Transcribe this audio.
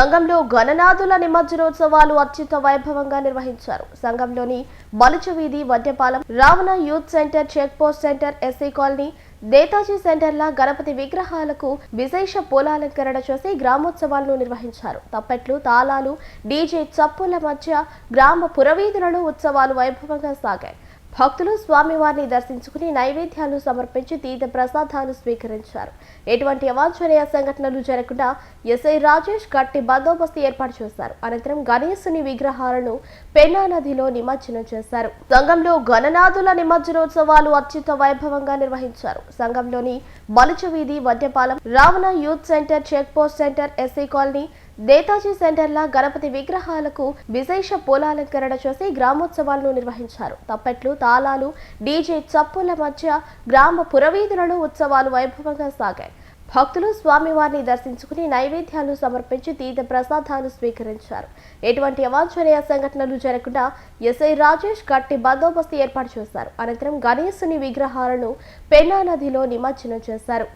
సంఘంలో గణనాథుల నిమజ్జనోత్సవాలు అత్యంత వైభవంగా నిర్వహించారు. సంఘంలోని మలుచ వీధి Vaddepalem Ravana youth centre check post centre SC colony Netaji సెంటర్ల గణపతి విగ్రహాలకు విశేష పూలాలంకరణ చేసి గ్రామోత్సవాలను నిర్వహించారు. తప్పెట్లు తాళాలు డీజే చప్పుల మధ్య గ్రామ పురవీధులలో ఉత్సవాలు వైభవంగా సాగాయి. భక్తులు స్వామివారిని దర్శించుకుని నైవేద్యాలు సమర్పించి తీర్థ ప్రసాదాలు స్వీకరించారు. ఎటువంటి అవాంఛనీయ సంఘటనలు జరగకుండా ఎస్ఐ రాజేష్ గట్టి బందోబస్తు ఏర్పాటు చేశారు. అనంతరం గణేశుని విగ్రహాలను పెన్నా నదిలో నిమజ్జనం చేశారు. సంఘంలో గణనాథుల నిమజ్జనోత్సవాలు అత్యంత వైభవంగా నిర్వహించారు. సంఘంలోని మలుచ వీధి Ravana youth centre check post centre SI colony Netaji సెంటర్ల గణపతి విగ్రహాలకు విశేష పూలాలంకరణ చేసి గ్రామోత్సవాలను నిర్వహించారు. తప్పెట్లు తాళాలు డీజే చప్పుల మధ్య గ్రామ పురవీధులలో ఉత్సవాలు వైభవంగా సాగాయి. భక్తులు స్వామివారిని దర్శించుకుని నైవేద్యాలు సమర్పించి తీర్థ ప్రసాదాలు స్వీకరించారు. ఎటువంటి అవాంఛనీయ సంఘటనలు జరగకుండా ఎస్ఐ రాజేష్ గట్టి బందోబస్తు ఏర్పాటు చేశారు. అనంతరం గణేశుని విగ్రహాలను పెన్నా నదిలో నిమజ్జనం చేశారు.